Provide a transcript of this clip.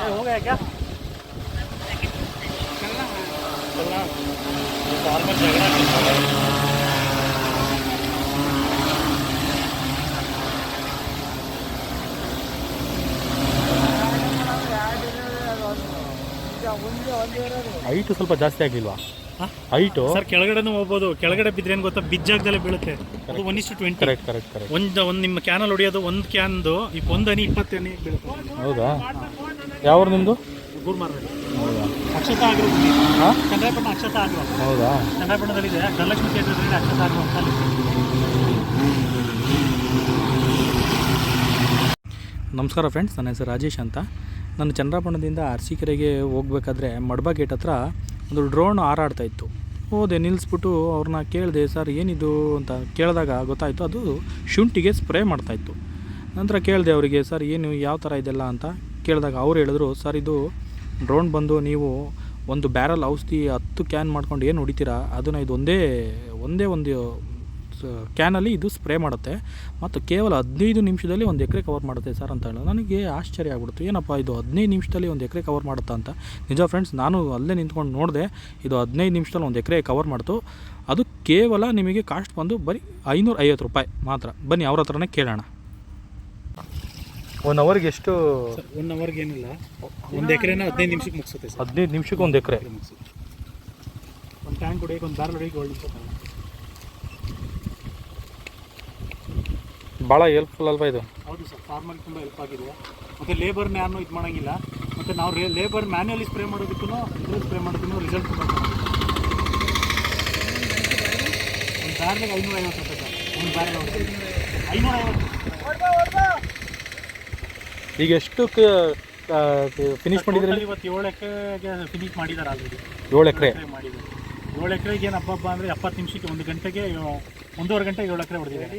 है क्या चलना फार्मर झगड़ा करता है ಹೈಟು ಸ್ವಲ್ಪ ಜಾಸ್ತಿ ಆಗಿಲ್ವಾ ಹಾ? ಹೈಟು ಸರ್ ಕೆಳಗಡೆನೂ ಹೋಗ್ಬೋದು ಕೆಳಗಡೆ ಬಿದ್ರೆ ಏನು ಗೊತ್ತಾ ಬಿಜ್ಜಾಗದಲ್ಲೇ ಬೀಳುತ್ತೆ ಅದು ಒನ್ ಇಷ್ಟು ಟ್ವೆಂಟಿ ಕರೆಕ್ಟ್ ಕರೆಕ್ಟ್ ಕರೆಕ್ಟ್ ಒಂದು ಒಂದು ನಿಮ್ಮ ಕ್ಯಾನಲ್ಲಿ ಹೊಡಿಯೋದು ಒಂದು ಕ್ಯಾನ್ದು ಈಗ ಒಂದು ಹನಿ ಇಪ್ಪತ್ತು ಹನಿ ಬೀಳುತ್ತೆ ಹೌದಾ ಯಾವ ನಿಮ್ಮದು ಹೌದಾ? ಅಕ್ಷತಾ ಆಗ್ರೋ ಹಾಂ? ಚಂದ್ರಾಯಪಟ್ಟಣ ಅಕ್ಷತಾ ಆಗ್ರೋ ಹೌದಾ? ಚಂದ್ರಾಯಪಟ್ಟಣದಲ್ಲಿದೆ ಧನಲಕ್ಷ್ಮಿ ಥಿಯೇಟರ್ ಅಕ್ಷತಾ ಆಗ್ರೋ ಅಂತ. ನಮಸ್ಕಾರ ಫ್ರೆಂಡ್ಸ್ ನನ್ನ ಹೆಸರು ರಾಜೇಶ್ ಅಂತ. ನಾನು ಚಂದ್ರಾಪಟ್ಟಣದಿಂದ ಅರಸೀಕೆರೆಗೆ ಹೋಗ್ಬೇಕಾದ್ರೆ ಮಡ್ಬ ಗೇಟ್ ಹತ್ರ ಒಂದು ಡ್ರೋನ್ ಹಾರಾಡ್ತಾ ಇತ್ತು. ಹೋದೆ ನಿಲ್ಲಿಸ್ಬಿಟ್ಟು ಅವ್ರನ್ನ ಕೇಳಿದೆ ಸರ್ ಏನಿದು? ಅಂತ ಕೇಳಿದಾಗ ಗೊತ್ತಾಯಿತು ಅದು ಶುಂಠಿಗೆ ಸ್ಪ್ರೇ ಮಾಡ್ತಾಯಿತ್ತು ನಂತರ ಕೇಳಿದೆ ಅವರಿಗೆ ಸರ್ ಏನು ಯಾವ ಥರ ಇದೆಲ್ಲ? ಅಂತ ಕೇಳಿದಾಗ ಅವ್ರು ಹೇಳಿದ್ರು, ಸರ್, ಇದು ಡ್ರೋನ್ ಬಂದು ನೀವು ಒಂದು ಬ್ಯಾರಲ್ ಔಷಧಿ ಹತ್ತು ಕ್ಯಾನ್ ಮಾಡ್ಕೊಂಡು ಏನು ಹೊಡಿತೀರಾ? ಅದನ್ನು ಇದು ಒಂದೇ ಒಂದೇ ಒಂದು ಕ್ಯಾನಲ್ಲಿ ಇದು ಸ್ಪ್ರೇ ಮಾಡುತ್ತೆ ಮತ್ತು ಕೇವಲ ಹದಿನೈದು ನಿಮಿಷದಲ್ಲಿ ಒಂದು ಎಕರೆ ಕವರ್ ಮಾಡುತ್ತೆ ಸರ್ ಅಂತ ಹೇಳೋದು ನನಗೆ ಆಶ್ಚರ್ಯ ಆಗ್ಬಿಡ್ತು. ಏನಪ್ಪ ಇದು ಹದಿನೈದು ನಿಮಿಷದಲ್ಲಿ ಒಂದು ಎಕರೆ ಕವರ್ ಮಾಡುತ್ತಾ ಅಂತ. ನಿಜ ಫ್ರೆಂಡ್ಸ್, ನಾನು ಅಲ್ಲೇ ನಿಂತ್ಕೊಂಡು ನೋಡಿದೆ, ಇದು ಹದಿನೈದು ನಿಮಿಷದಲ್ಲಿ ಒಂದು ಎಕರೆ ಕವರ್ ಮಾಡ್ತು. ಅದು ಕೇವಲ ನಿಮಗೆ ಕಾಸ್ಟ್ ಬಂದು ಬರೀ ಐನೂರ ಐವತ್ತು ರೂಪಾಯಿ ಮಾತ್ರ. ಬನ್ನಿ ಅವ್ರ ಹತ್ರನೇ ಕೇಳೋಣ. ಒನ್ ಅವರ್ಗೆ ಎಷ್ಟು ಒನ್ ಅವರ್ಗೆ ಏನಿಲ್ಲ. ಒಂದು ಎಕರೆನ ಹದಿನೈದು ನಿಮಿಷಕ್ಕೆ ಮುಗಿಸುತ್ತೆ ಸರ್ ಹದಿನೈದು ನಿಮಿಷಕ್ಕೆ ಒಂದು ಎಕರೆ. ಒಂದು ಟ್ಯಾಂಕ್ ಹೊಡಿಯೋಕೆ ಒಂದು ಬ್ಯಾರಲ್ ಹೊಡಿಯೋಕೆ ಒಳ್ಳೆ ಭಾಳ ಹೆಲ್ಪ್ಫುಲ್ ಅಲ್ವಾ ಇದು? ಹೌದು ಸರ್ ಫಾರ್ಮರ್ಗೆ ತುಂಬ ಹೆಲ್ಪ್ ಆಗಿದೆ. ಮತ್ತು ಲೇಬರ್ನ ಯಾರನ್ನೂ ಇದು ಮಾಡೋಂಗಿಲ್ಲ. ಮತ್ತು ನಾವು ರೇ ಲೇಬರ್ ಮ್ಯಾನ್ಯಲಿ ಸ್ಪ್ರೇ ಮಾಡೋದಕ್ಕೂ ಇದ್ರಲ್ಲಿ ಸ್ಪ್ರೇ ಮಾಡೋದಕ್ಕೂ ರಿಸಲ್ಟ್ ತುಂಬ ಒಂದು ಬ್ಯಾರ್ಲಿಗೆ ಐನೂರ ಐವತ್ತು ರೂಪಾಯಿ ಸರ್ ಒಂದು ಹೊಡೆದು ಐನೂರ ಐವತ್ತು ಈಗ ಎಷ್ಟು ಫಿನಿಶ್ ಮಾಡಿದ್ರೆ ಇವತ್ತು ಏಳು ಎಕರೆಗೆ ಫಿನಿಶ್ ಮಾಡಿದ್ದಾರೆ ಆಲ್ರೆಡಿ ಏಳು ಎಕರೆ. ಮಾಡಿದ್ದಾರೆ. ಏಳು ಎಕರೆಗೆ ಏನು ಹಬ್ಬ ಹಬ್ಬ ಅಂದರೆ ಎಪ್ಪತ್ತು ನಿಮಿಷಕ್ಕೆ ಒಂದು ಗಂಟೆಗೆ ಒಂದೂವರೆ ಗಂಟೆ ಏಳು ಎಕರೆ ಹೊಡೆದಿದ್ದಾರೆ.